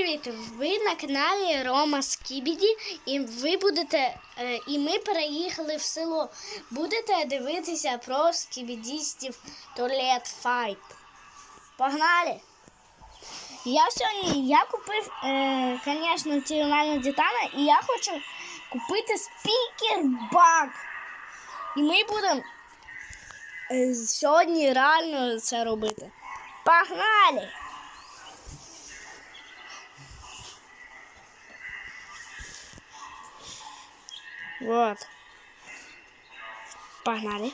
привіт! Ви на каналі Рома Скібіді, і ви будете, е, і ми переїхали в село. Будете дивитися про скібідістів туалет файт. Погнали! Я сьогодні я купив, звісно, ціональну дітана, і я хочу купити спікер баг. І ми будемо е, сьогодні реально це робити. Погнали! Вот. Погнали.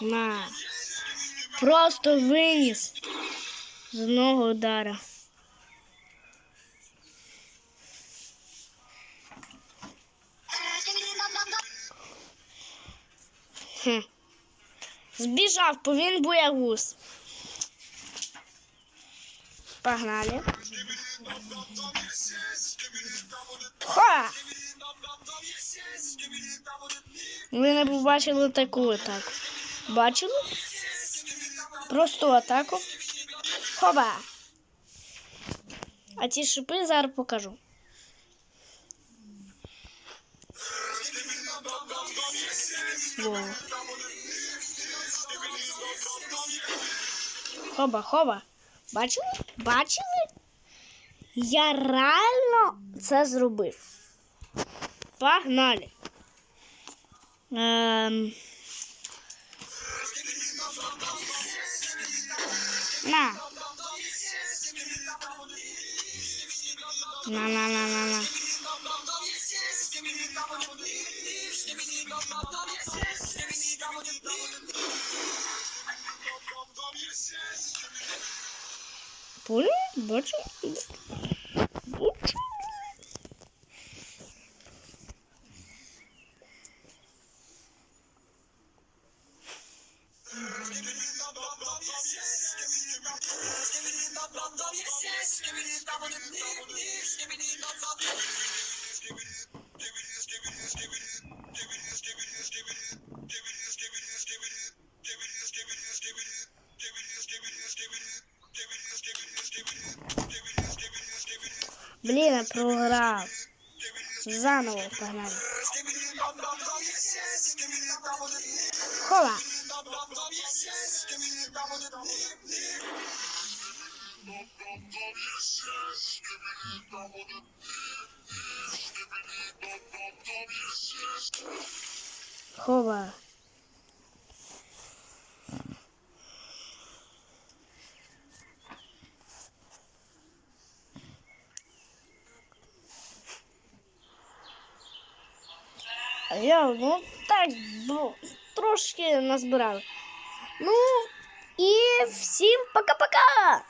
На. Просто виніс з одного удара. Хм. Збіжав, бо він боягуз. Погнали. Ха! Ви не побачили таку атаку. Бачили? Просту атаку. Хоба! А ці шипи зараз покажу. Во. Хоба, хоба. Бачили? Бачили? Я реально це зробив. Погнали. Ем... На. На, на, на, на, на. Понял? Бачу. Бачу. Блин, я програв. Заново погнали. Хола. Хова. Я ну так бу- трошки назбирав. Ну і всім пока-пока!